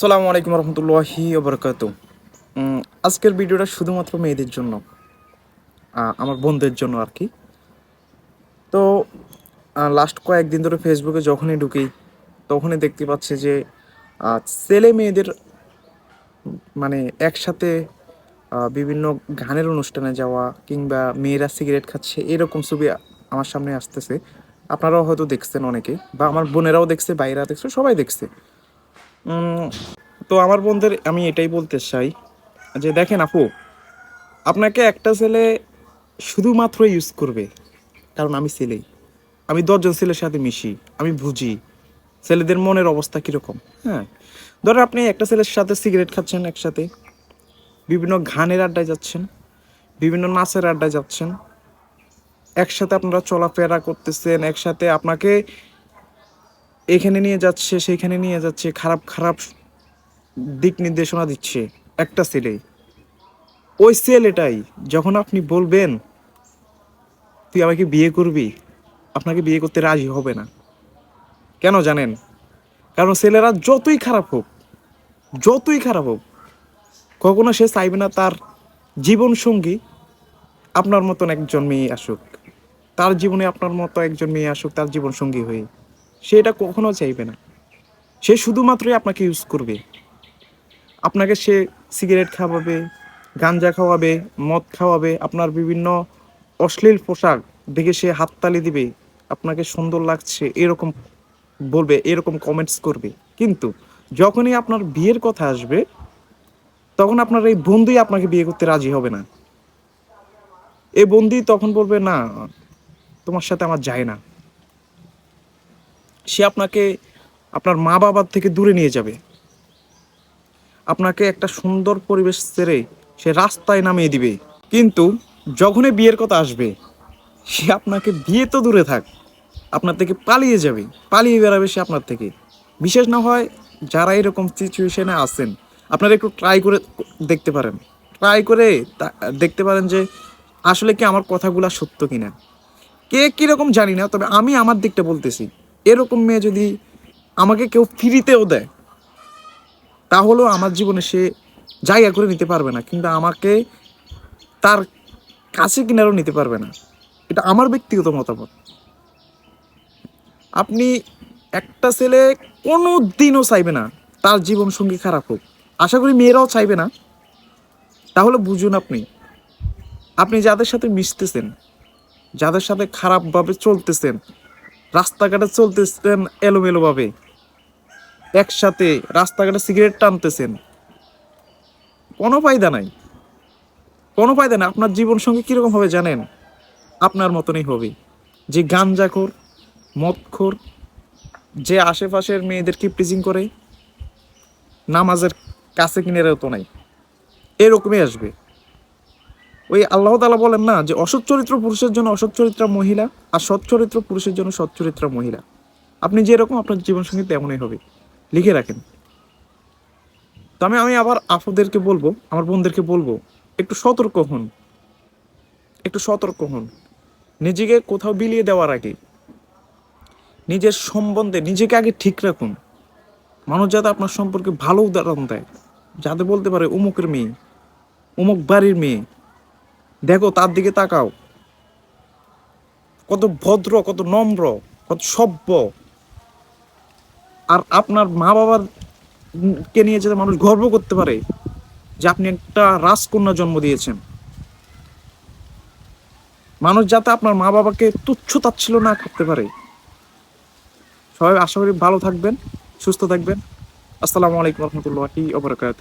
আসসালামু আলাইকুম রহমতুল্লাহি ওবরকাত। আজকের ভিডিওটা শুধুমাত্র মেয়েদের জন্য আমার বোনদের জন্য আর কি। তো লাস্ট কয়েকদিন ধরে ফেসবুকে যখনই ঢুকি, তখনই দেখতে পাচ্ছি যে ছেলে মেয়েদের মানে একসাথে বিভিন্ন গানের অনুষ্ঠানে যাওয়া কিংবা মেয়েরা সিগারেট খাচ্ছে, এরকম ছবি আমার সামনে আসতেছে। আপনারাও হয়তো দেখছেন অনেকে, বা আমার বোনেরাও দেখছে বাইরা দেখছে, সবাই দেখছে। তো আমার বোনদের আমি এটাই বলতে চাই যে দেখেন আপু, আপনাকে একটা ছেলে শুধুমাত্র ইউজ করবে, কারণ আমি ছেলেই। আমি দশজন ছেলের সাথে মিশি, আমি বুঝি ছেলেদের মনের অবস্থা কীরকম হ্যাঁ? ধরেন আপনি একটা ছেলের সাথে সিগারেট খাচ্ছেন একসাথে, বিভিন্ন ঘানের আড্ডায় যাচ্ছেন, বিভিন্ন নাচের আড্ডায় যাচ্ছেন, একসাথে আপনারা চলাফেরা করতেছেন, একসাথে আপনাকে এখানে নিয়ে যাচ্ছে, সেখানে নিয়ে যাচ্ছে, খারাপ খারাপ দিক নির্দেশনা দিচ্ছে একটা ছেলে। ওই ছেলেটাই যখন আপনি বলবেন, তুই আমাকে বিয়ে করবি, আপনাকে বিয়ে করতে রাজি হবে না। কেন জানেন? কারণ ছেলেরা যতই খারাপ হোক, যতই খারাপ হোক, কখনো সে চাইবে না তার জীবন সঙ্গী আপনার মতন একজন মেয়ে আসুক। তার জীবনে আপনার মতো একজন মেয়ে আসুক, তার জীবন সঙ্গী হয়ে। সে এটা কখনো চাইবে না। সে শুধুমাত্রই আপনাকে ইউজ করবে। আপনাকে সে সিগারেট খাওয়াবে, গাঞ্জা খাওয়াবে, মদ খাওয়াবে, আপনার বিভিন্ন অশ্লীল পোশাক দেখে সে হাততালি দিবে, আপনাকে সুন্দর লাগছে, এরকম বলবে, এরকম কমেন্টস করবে। কিন্তু যখনই আপনার বিয়ের কথা আসবে, তখন আপনার এই বন্ধুই আপনাকে বিয়ে করতে রাজি হবে না। এই বন্ধুই তখন বলবে, না, তোমার সাথে আমার যায় না। সে আপনাকে আপনার মা বাবার থেকে দূরে নিয়ে যাবে। আপনাকে একটা সুন্দর পরিবেশ ছেড়ে সে রাস্তায় নামিয়ে দিবে। কিন্তু যখনই বিয়ের কথা আসবে, সে আপনাকে বিয়ে তো দূরে থাক, আপনার থেকে পালিয়ে যাবে, পালিয়ে বেড়াবে সে আপনার থেকে। বিশেষ না হয় যারা এরকম সিচুয়েশনে আছেন, আপনারা একটু ট্রাই করে দেখতে পারেন। ট্রাই করে দেখতে পারেন যে আসলে কি আমার কথাগুলো সত্য কিনা। কে কীরকম জানি না, তবে আমি আমার দিকটা বলতেছি। এরকম মেয়ে যদি আমাকে কেউ ফ্রিতেও দেয়, তাহলেও আমার জীবনে সে জায়গা করে নিতে পারবে না, কিন্তু আমাকে তার কাছে কিনারও নিতে পারবে না। এটা আমার ব্যক্তিগত মতামত। আপনি একটা ছেলে কোনো দিনও চাইবে না তার জীবন সঙ্গী খারাপ হোক। আশা করি মেয়েরাও চাইবে না। তাহলে বুঝুন আপনি আপনি যাদের সাথে মিশতেছেন, যাদের সাথে খারাপভাবে চলতেছেন রাস্তাঘাটে চলতেছেন এলোমেলোভাবে। একসাথে রাস্তাঘাটে সিগারেট টানতেছেন। কোনো ফায়দা নাই। কোনো ফায়দা নাই। আপনার জীবন সঙ্গে কীরকম হবে জানেন? আপনার মতনই হবে। যে গাঞ্জাখোর, মদখোর, যে আশেপাশের মেয়েদেরকে প্রিজিং করে, নামাজের কাছে কিনে তো নাই। এরকমই আসবে। ওই আল্লাহ তালা বলেন না যে অসৎ চরিত্র পুরুষের জন্য অসৎ চরিত্রা মহিলা আর সৎ চরিত্র পুরুষের জন্য সৎ চরিত্রা মহিলা। আপনি যেরকম আপনার জীবনসঙ্গী তেমনই হবে। লিখে রাখেন। তো আমি আমি আবার আপুদেরকে বলব, আমার বোনদেরকে বলব, একটু সতর্ক হন। একটু সতর্ক হন। নিজেকে কোথাও বিলিয়ে দেওয়ার আগে নিজের সম্বন্ধে নিজেকে আগে ঠিক রাখুন। মানুষ যাতে আপনার সম্পর্কে ভালো উদাহরণ দেয়। যাতে বলতে পারে অমুকের মেয়ে অমুক বাড়ির মেয়ে দেখো তার দিকে তাকাও। কত ভদ্র, কত নম্র, কত সভ্য। আর আপনার মা বাবার কে নিয়ে যাতে মানুষ গর্ব করতে পারে যে আপনি একটা রাজকন্যা জন্ম দিয়েছেন। মানুষ যাতে আপনার মা বাবাকে তুচ্ছ তাচ্ছিল না করতে পারে। সবাই আশা করি ভালো থাকবেন, সুস্থ থাকবেন। আসসালামু আলাইকুম রহমতুল্লাহি ওবরাকাত